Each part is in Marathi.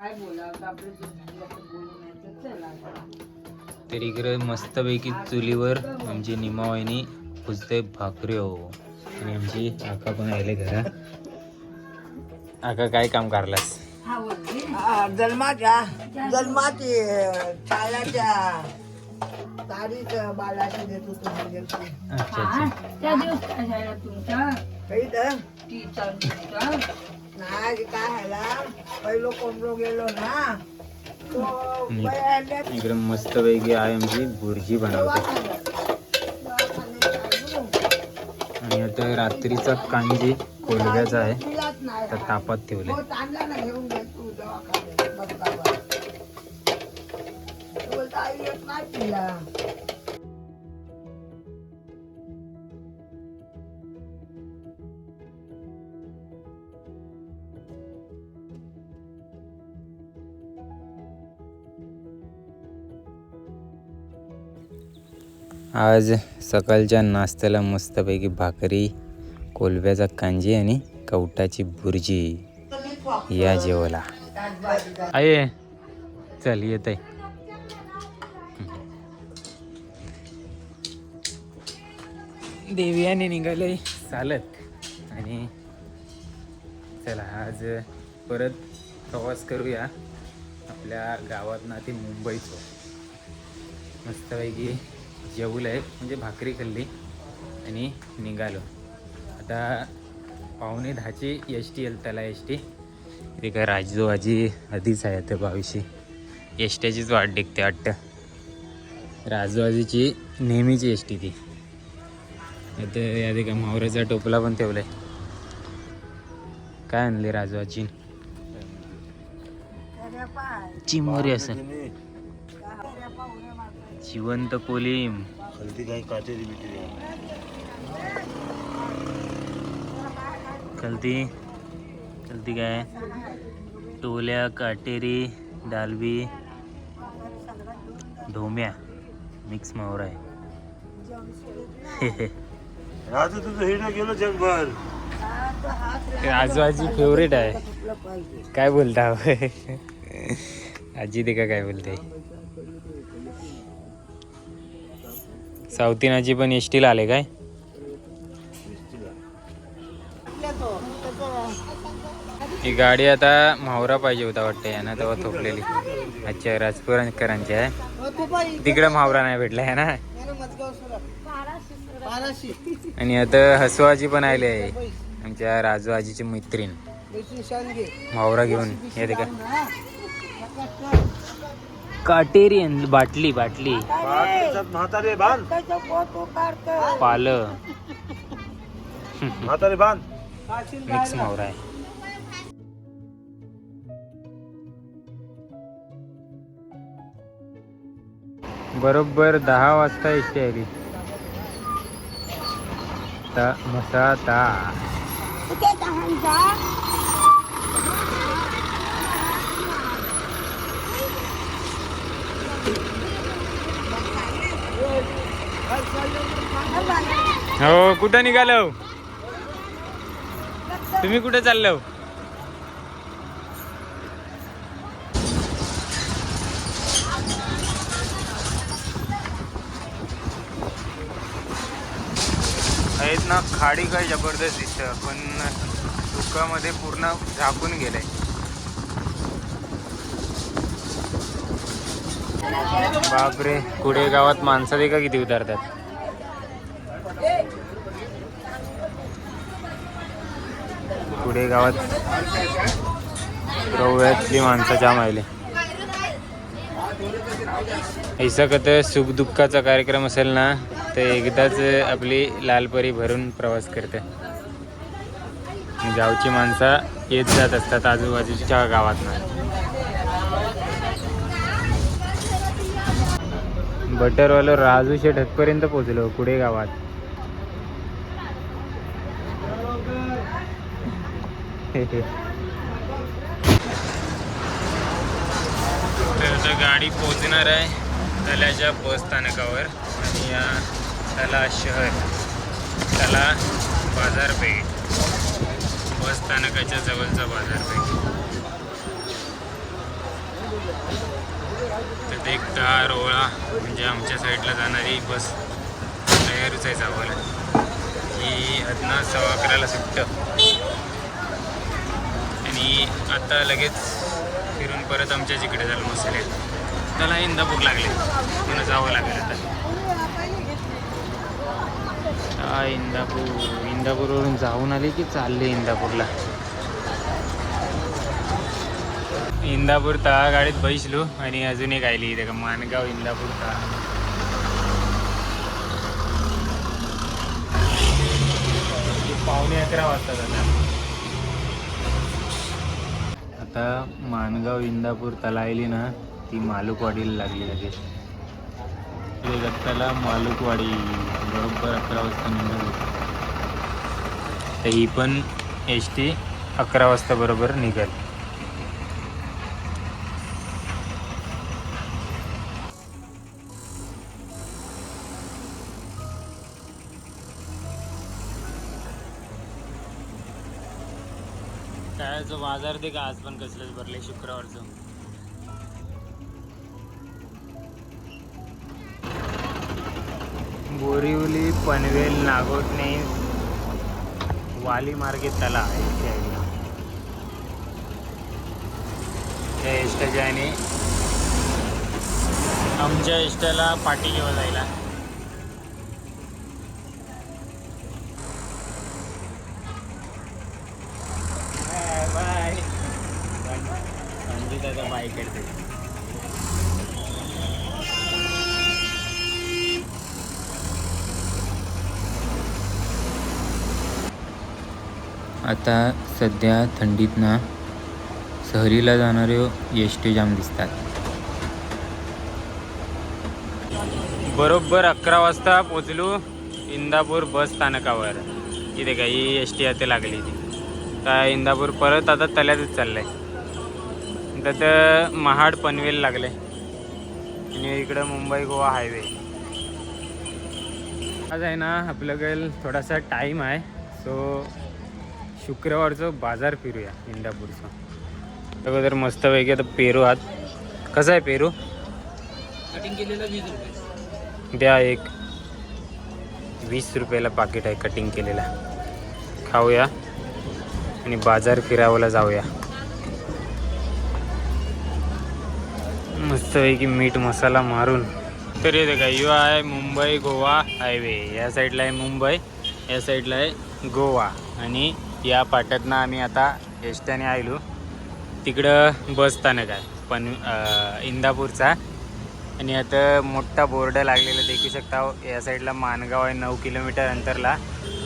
काय बोलावं? आपलं जे झालं ते बोलून यायचं चला आता. तर इकडे मस्तपैकी चुलीवर आमची निमावाहिनी पुजते भाकरी हो. आणि आमची आका पण आले घरा आका काय काम करलास आ, जन्माच्या जन्माची छायाच्या तारीख देतो तुम्ही देतो अच्छा हा अच्छा त्या दिवस काय झालं तुमचा काही तर टीचा तुमचा नाही काय पहिलो कोंबडो गेलो ना तो आणि पहिल्यांदा इकडे मस्तपैकी आहे आमची बुर्जी बनवते. आणि आता रात्रीचा कांजी कोलव्याचा आहे तर तापात ठेवले बोलतो, येत नाही आज सकाळच्या नाश्त्याला मस्तपैकी भाकरी कोलव्याचा कांजी आणि कवटाची बुर्जी. या जेवला आहे चल येत आहे देवियाने निघाले चालत. आणि चला आज परत प्रवास करूया. आपल्या गावात ना ते मुंबईचं. मस्तपैकी जेवलं आहे म्हणजे भाकरी खाल्ली आणि निघालो. आता पावणे दहाची एस टी येईल त्याला एस टी ते काय राजू आजी आधीच आहे त्या बावीशी एस टीचीच वाट देखते वाटतं. राजू नेहमीची एस टी ती. आता यादी का मावऱ्याचा टोपला पण ठेवलाय. काय आणले राजू आजी चिमोरी असं. जिवंत कोलिम कलती कलती काय टोल्या काटेरी डालबी. ढोम्या मिक्स मावरा आहे. राजू तुझं हिडं गेलो जगभर. आजू आजी फेवरेट आहे. काय बोलता? आजी ते काय बोलते? साऊथीन पण एस टीला आले काय? ही गाडी आता म्हावरा पाहिजे होता वाटतं यांना तेव्हा थोपलेली. अच्छा राजपुरकरांची आहे. तिकडे म्हावरा नाही भेटला आहे ना आणि आता हसवाजी पण आले आहे. आमच्या राजू आजीची मैत्रीण. म्हावरा घेऊन. येते का काटेरी आणली, बाटली बाटली. म्हातारे. बांध. पाल. म्हातारे बांध. मिक्स मावरा आहे. बरोबर दहा वाजता एसटी आली ता मसा ता. हो कुठं निघालो? तुम्ही कुठे चाललो? आहेत ना खाडी काय जबरदस्त दिसतं पण दुःखामध्ये पूर्ण झाकून गेलंय. बापरे कुडे गावात माणसं दे का किती उतरतात? पुढे गावात? रवळ्यातली माणसं जाम आले ऐसा कत सुख दुःखाचा कार्यक्रम असेल ना तर एकदाच आपली लालपरी भरून प्रवास करते. गावची माणसं येत जात असतात आजूबाजूच्या गावात. बटरवालं राजू शेठ हतपर्यंत पोचलो कुडे गावात. तर गाडी पोचणार आहे तलाच्या बस स्थानकावर आणि या तला शहर तला बाजारपेठ बस स्थानकाच्या जवळचा बाजारपेठ. तर ते एक दहा रोळा म्हणजे आमच्या साईडला जाणारी बस तयारीच आहे जावायला. ही अदना सव्वा अकराला सुटतं. आणि आता लगेच फिरून परत आमच्या जिकडे झालं मसाले त्याला इंदापूर लागले. पुन्हा जावं लागेल आता. इंदापूर. इंदापूरवरून जाऊन आले की चालले इंदापूरला. इंदापूर तळा गाडीत बैसलो आणि अजून एक आयली इथे का मानगाव इंदापूर तळा पावणे अकरा वाजता झाला. आता मानगाव इंदापूर तलायली ना ती मालुकवाडीला लागली लगेच. ते दत्ताला मालुकवाडी बरोबर अकरा वाजता निघाली. तर ही पण एस टी अकरा वाजता बरोबर निघाली. बाजार ते का आज पण कसलंच भरले शुक्रवारचं? बोरिवली पनवेल नागोठणे वाली मार्गे तला त्या आणि आमच्या एस्टाला पाठी घेऊन जायला आता सध्या थंडीतना सहरीला सहलीला जाणारे एस जाम दिसतात. बरोबर अकरा वाजता पोचलो इंदापूर बस स्थानकावर. तिथे काही एस टी आता लागली ती तर इंदापूर परत आता तल्यातच चाललंय. तर महाड पनवेल लागले. आणि इकडं मुंबई गोवा हायवे. आज आहे ना आपल्याकडे थोडासा टाईम आहे. सो शुक्रवारचं बाजार फिरूया इंदापूरचं अगोदर मस्तपैकी आता पेरू आहात. कसं आहे पेरू? कटिंग केलेलं वीस रुपये. द्या एक. वीस रुपयाला पाकिट आहे कटिंग केलेला. खाऊया आणि बाजार फिरावला जाऊया. मस्तपैकी मीठ मसाला मारून. तर येते का यो आहे मुंबई गोवा हायवे. या साईडला आहे मुंबई या साईडला आहे गोवा आणि या पाट्यातनं आम्ही आता एसट्याने आलो तिकडं बस स्थानक आहे पण इंदापूरचा. आणि आता मोठा बोर्ड लागलेला देखू शकता. या साईडला मानगाव आहे नऊ किलोमीटर अंतरला.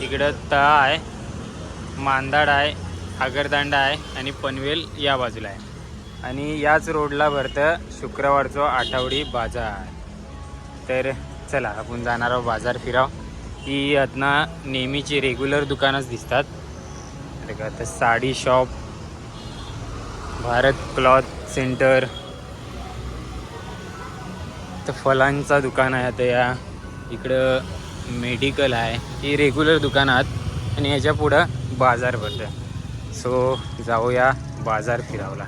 तिकडं तळा आहे मांदाड आहे आगरदांडा आहे आणि पनवेल या बाजूला आहे. आणि याच रोडला भरतं शुक्रवारचं आठवडी बाजार. तर चला आपण जाणार आहोत बाजार फिराव. ही अदना नेहमीची रेग्युलर दुकानंच दिसतात. अरे का? तर sari shop Bharat cloth centre. तर फलांचा दुकान आहे आता या. इकडं मेडिकल आहे. ही रेग्युलर दुकानात आणि याच्या पुढं बाजार भरतं सो जाऊया बाजार फिरावला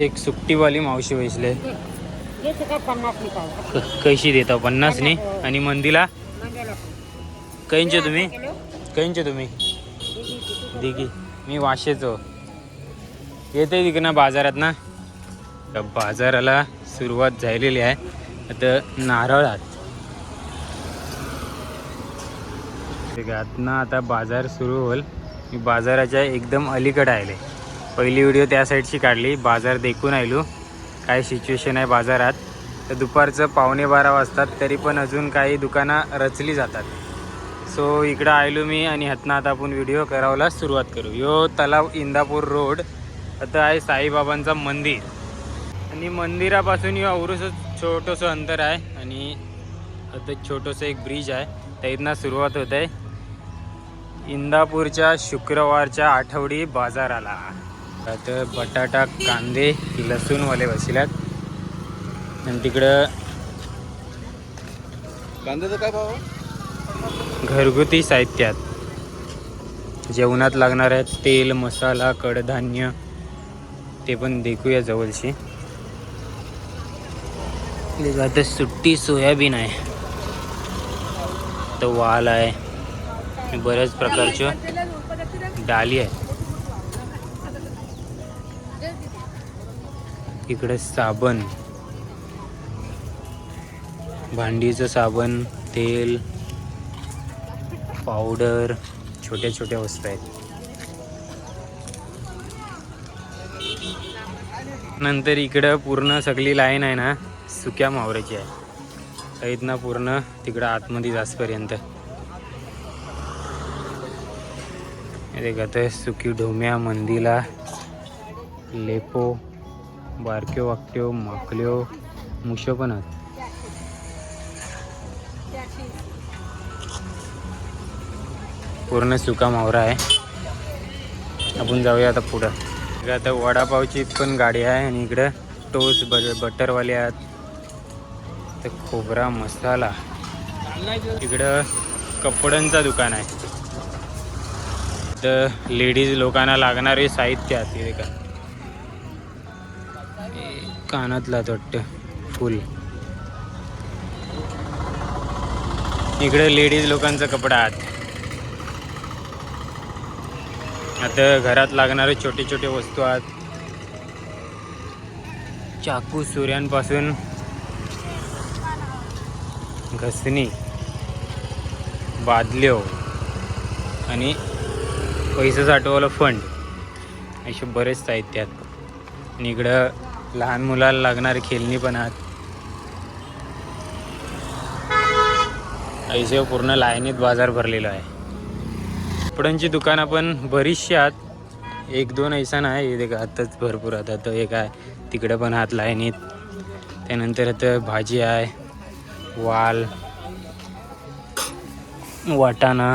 एक सुट्टीवाली मावशी वेचले कशी देता? पन्नासनी आणि मंदीला? कैंचे तुम्ही? कैंचे तुम्ही? दिगी मी वाशेचो. येते तिकडनं बाजारात ना? तर बाजाराला सुरुवात झालेली आहे. आता नारळात ना आता बाजार सुरू होईल. मी बाजाराच्या एकदम अलीकडे आले पहिली व्हिडिओ त्या साईडची काढली. बाजार देखून आलो काय सिच्युएशन आहे बाजारात? तर दुपारचं पावणे बारा वाजतात तरी पण अजून काही दुकानं रचली जातात. सो इकडं आयलो मी आणि हतना आता आपण व्हिडिओ करायला सुरुवात करू. यो तलाव इंदापूर रोड. आता आहे साईबाबांचं मंदिर. आणि मंदिरापासून यो औरस छोटंसं अंतर आहे आणि आता छोटंसं एक ब्रिज आहे. त्या इथनं सुरुवात होत आहे. इंदापूरच्या शुक्रवारच्या आठवडी बाजाराला. आता बटाटा कांदे लसूणवाले बसल्यात आणि तिकडं कांद्याचं काय भाव? घरगुती साहित्यात. जेवणात लागणार आहे तेल मसाला कडधान्य. ते पण देखूया जवळशी. आता सुट्टी सोयाबीन आहे. तर वाल आहे. बऱ्याच प्रकारच्या डाली आहे. इकडे साबण. भांडीचं साबण तेल. पावडर छोट्या छोट्या वस्तू आहेत. नंतर इकडं पूर्ण सगळी लाईन आहे ना सुक्या मावऱ्याची आहे. इथनं पूर्ण तिकडं आतमध्ये जासपर्यंत. हे सुकी ढोम्या मंदिला लेपो बारक्यो वाकट्यो माकल्यो मुशो पण आहेत. पूर्ण सुका मावरा आहे. आपण जाऊया आता पुढं. इकडं आता वडापावची पण गाडी आहे आणि इकडं टोस ब बटरवाले आहेत. तर खोबरा मसाला. इकडं कपड्यांचं दुकान आहे. तर लेडीज लोकांना लागणारे साहित्य आहेत का कानातला वाटतं फुल. इकडे लेडीज लोकांचा कपडा आहात आता घरात लागणारे छोटे छोटे वस्तू आहेत. चाकू सुऱ्यांपासून घसणी बादल्यो आणि पैसे साठवायला फंड असे बरेच साहित्य आहेत. आणि इकडं लहान मुलाला लागणारे खेळणी पण आहेत. ऐसे पूर्ण लाईनीत बाजार भरलेला आहे. कपड्यांची दुकानं पण बरीचशी आहेत एक दोन ऐसा आहे हे का आताच भरपूर आता तर एक आहे तिकडं पण हात लाईनीत. त्यानंतर आता भाजी आहे वाल वाटाणा.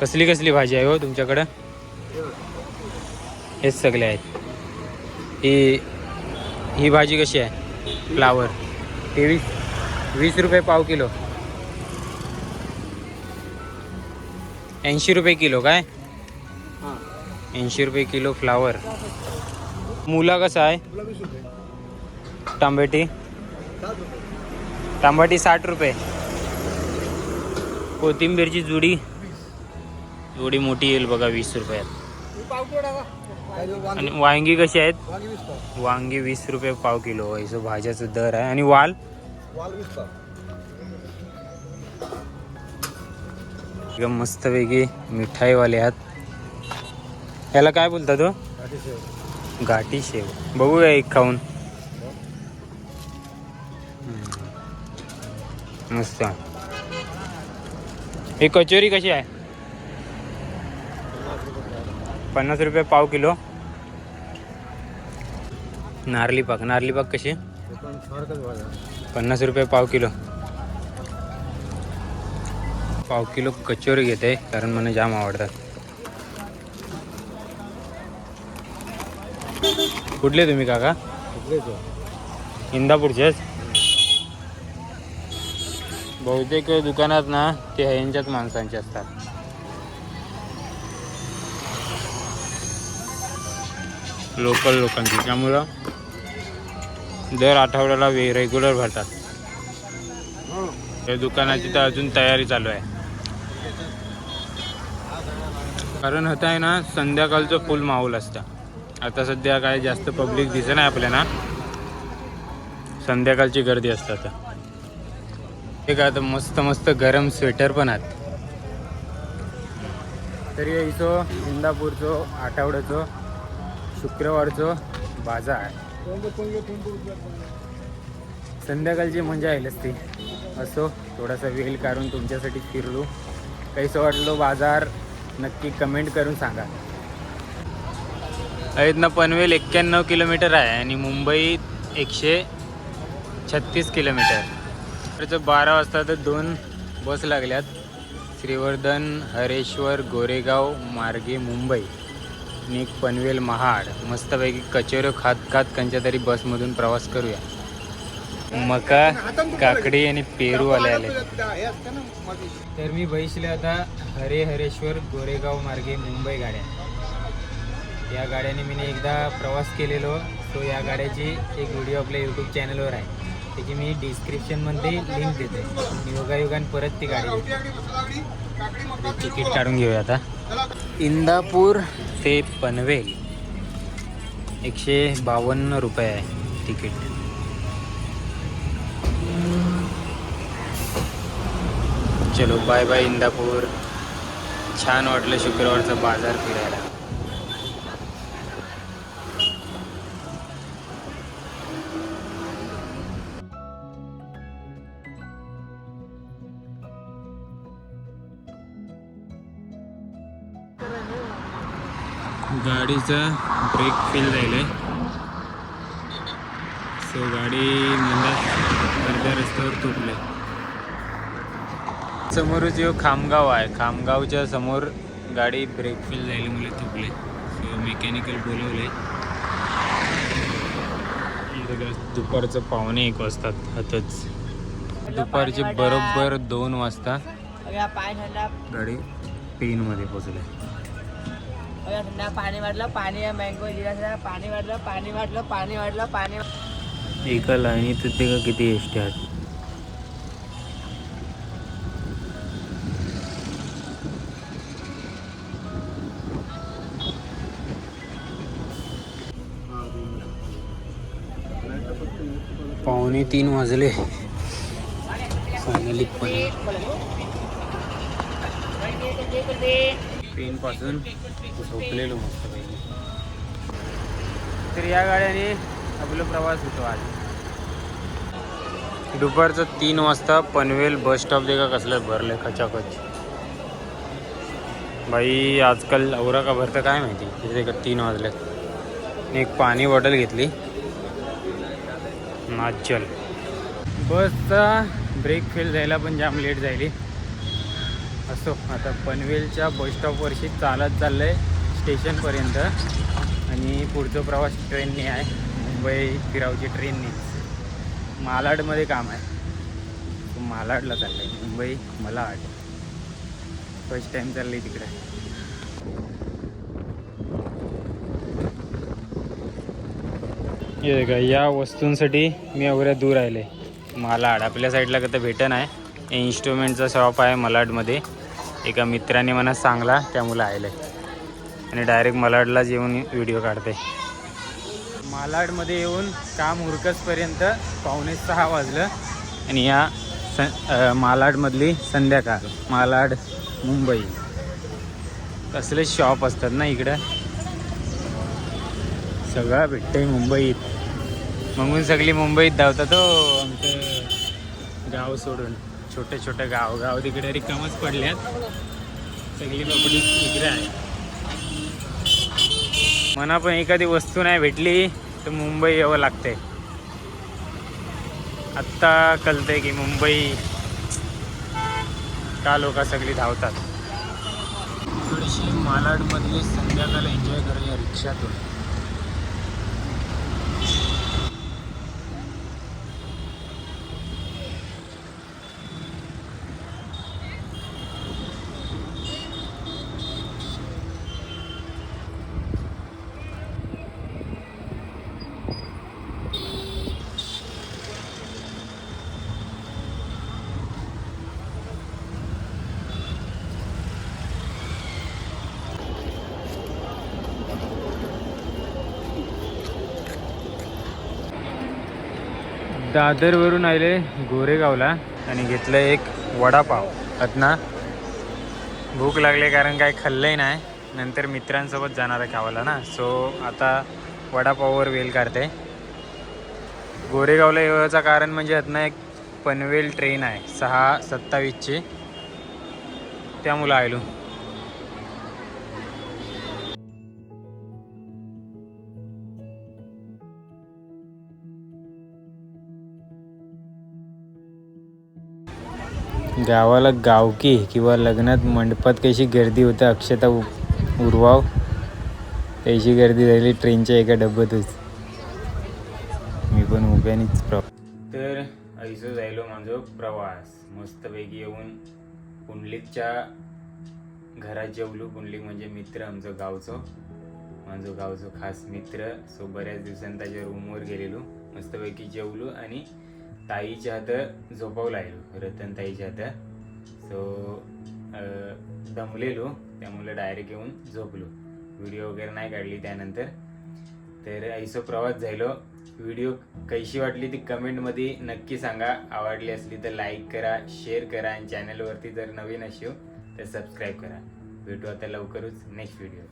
कसली कसली भाजी आहे हो तुमच्याकडं? हेच सगळे आहेत. ही ही भाजी कशी आहे? फ्लावर. तेवीस वीस रुपये पाव किलो. ऐंशी रुपये किलो काय? ऐंशी रुपये किलो फ्लावर. मुला कसा आहे? तांबेटी. तांबटी साठ रुपये. कोथिंबीरची जुडी. एवढी मोठी येईल बघा वीस रुपयात. आणि वांगी कशी आहेत? वांगी वीस रुपये पाव किलो. भाज्याचा दर आहे. आणि वाल? एकदम मस्तपैकी मिठाईवाले आहात. याला काय बोलता तो? घाटी शेव. बघूया एक खाऊन. मस्त. ही कचोरी कशी आहे? पन्नास रुपये पाव किलो. नारली पाक नारली पाक कशी? पन्नास रुपये पाव किलो. पाव किलो कचोरी घेते कारण मला जाम आवडतात. कुठले तुम्ही काका? इंदापूरचेच? बहुतेक दुकानात ना ते ह्यांच्याच माणसांचे असतात. लोकल लोकांची त्यामुळं दर आठवड्याला वे रेग्युलर भरतात. या दुकानाची तर अजून तयारी चालू आहे. कारण होत आहे ना संध्याकाळचं फुल माहोल असतं. आता सध्या काय जास्त पब्लिक दिसत नाही आपल्याला. संध्याकाळची गर्दी असतात काय आता मस्त मस्त गरम स्वेटर पण आहेत. तरी इथो इंदापूरचो आठवड्याचो शुक्रवारचो बाजार. संध्याकाळची मजा येईल असते असो थोडासा वेळ काढून तुमच्यासाठी फिरलो. काहीसं वाटलो बाजार नक्की कमेंट करून सांगा. इथनं पनवेल एक्क्याण्णव किलोमीटर आहे आणि मुंबई एकशे छत्तीस किलोमीटर. त्याचं बारा वाजता तर दोन बस लागल्यात. श्रीवर्धन हरेश्वर गोरेगाव मार्गे मुंबई आणि पनवेल महाड. मस्तपैकी कचोऱ्यो खात खात कोणत्या तरी बसमधून प्रवास करूया. मका काकडी आणि पेरू आले आले. तर मी बैसले आता हरे हरेश्वर गोरेगाव मार्गे मुंबई गाड्या. या गाड्याने मी एकदा प्रवास केलेलो. सो या गाड्याची एक व्हिडिओ आपल्या यूट्यूब चॅनलवर आहे. त्याची मी डिस्क्रिप्शनमध्ये लिंक देते. योगायोगान परत ती गाडी. तिकीट काढून घेऊया आता. इंदापूर ते पनवेल. एकशे बावन्न रुपये आहे तिकीट चलो बाय बाय इंदापूर. छान वाटलं शुक्रवारचा बाजार फिरायला. गाडीचा ब्रेक फेल झालं सो गाडी मला अर्ध्या रस्त्यावर तुटले. समोरच यो खामगाव आहे खामगावच्या समोर गाडी ब्रेक फेल झाल्यामुळे तुटले सो मेकॅनिकल बोलवले. दुपारचं पावणे एक वाजतात हातच दुपारचे बरोबर दोन वाजता गाडी पेनमध्ये पोचले पाणी वाटलं पाणी मँगो पाणी वाटलं पाणी वाटलं पाणी वाटलं पाणी एका लाईनीत ते का किती एस टी आहेत? पावणे तीन वाजले. फायनली पण. पेन पासून झोपलेलो मस्त तर या गाड्याने आपला प्रवास होतो आज. दुपारचं तीन वाजता पनवेल बस स्टॉप देखा कसलं भरलं खचाखच बाई आजकाल औरा का भरतं काय माहिती? तिथे का तीन वाजले एक पाणी बॉटल घेतली. नाचल बसचा ब्रेक फेल जायला पण जाम लेट झाली. असो आता पनवेलच्या बस स्टॉपवरशी चालत चाललं आहे स्टेशनपर्यंत आणि पुढचा प्रवास ट्रेनने आहे. मुंबई फिरावची ट्रेनने मालाडमध्ये काम आहे. मालाडला चाललं आहे मुंबई मलाड फर्स्ट टाईम चाललं आहे तिकडे. ये का या वस्तूंसाठी मी एवढ्या दूर आले मालाड आपल्या साईडला कसं भेटन आहे इन्स्ट्रुमेंटचा शॉप आहे मलाडमध्ये. एका मित्राने मला सांगला त्यामुळे आहे आणि डायरेक्ट मलाडलाच येऊन व्हिडिओ काढते. मालाडमध्ये येऊन काम उरकसपर्यंत पावणे सहा वाजलं. आणि या स मालाडमधली संध्याकाळ मालाड मुंबई. कसले शॉप असतात ना इकडं? सगळं भेटतंय मुंबईत. म्हणून सगळी मुंबईत धावतात हो आमचं गाव सोडून. छोटे छोटे गाव गाव तिकडे रिकामच पडल्यात. सगळी पब्लिक इकडे आहे मना पण एखादी वस्तू नाही भेटली तर मुंबई यावं लागते आत्ता कळतंय की मुंबई का लोक सगळी धावतात. थोडीशी मालाडमधली संध्याकाळ एन्जॉय करूया रिक्षातून. दादरवरून आले गोरेगावला आणि घेतलं एक वडापाव. अतना भूक लागले कारण काय खाल्लंही नाही. नंतर मित्रांसोबत जाणार आहे खावाला ना. सो आता वडापाववर वेल काढते. गोरेगावला येण्याचं कारण म्हणजे अतना एक पनवेल ट्रेन आहे. सहा सत्तावीसची. त्यामुळं आलो गावाला गावकी किंवा लग्नात मंडपात कशी गर्दी होते? अक्षता उ- उरवाव. तशी गर्दी झाली ट्रेनच्या एका डब्यातच. मी पण उभ्यानेच प्र तर ऐसो जायलो माझो प्रवास. मस्तपैकी येऊन पुंडलिकच्या घरात जेवलो. पुंडलिक म्हणजे मित्र आमचं गावचं. माझो गावचो खास मित्र. सो बऱ्याच दिवसांनी त्याच्या रूमवर गेलेलो. मस्तपैकी जेवलो आणि ताईच्या हात झोपावला आलो रतन ताईच्या हात सो दमलेलो त्यामुळे डायरेक्ट येऊन झोपलो. व्हिडिओ वगैरे नाही काढली त्यानंतर. तर ऐसो प्रवास झालो. व्हिडिओ कशी वाटली ती कमेंटमध्ये नक्की सांगा. आवडली असली तर लाईक करा शेअर करा आणि चॅनलवरती जर नवीन असू तर सबस्क्राईब करा. भेटू आता लवकरच नेक्स्ट व्हिडिओ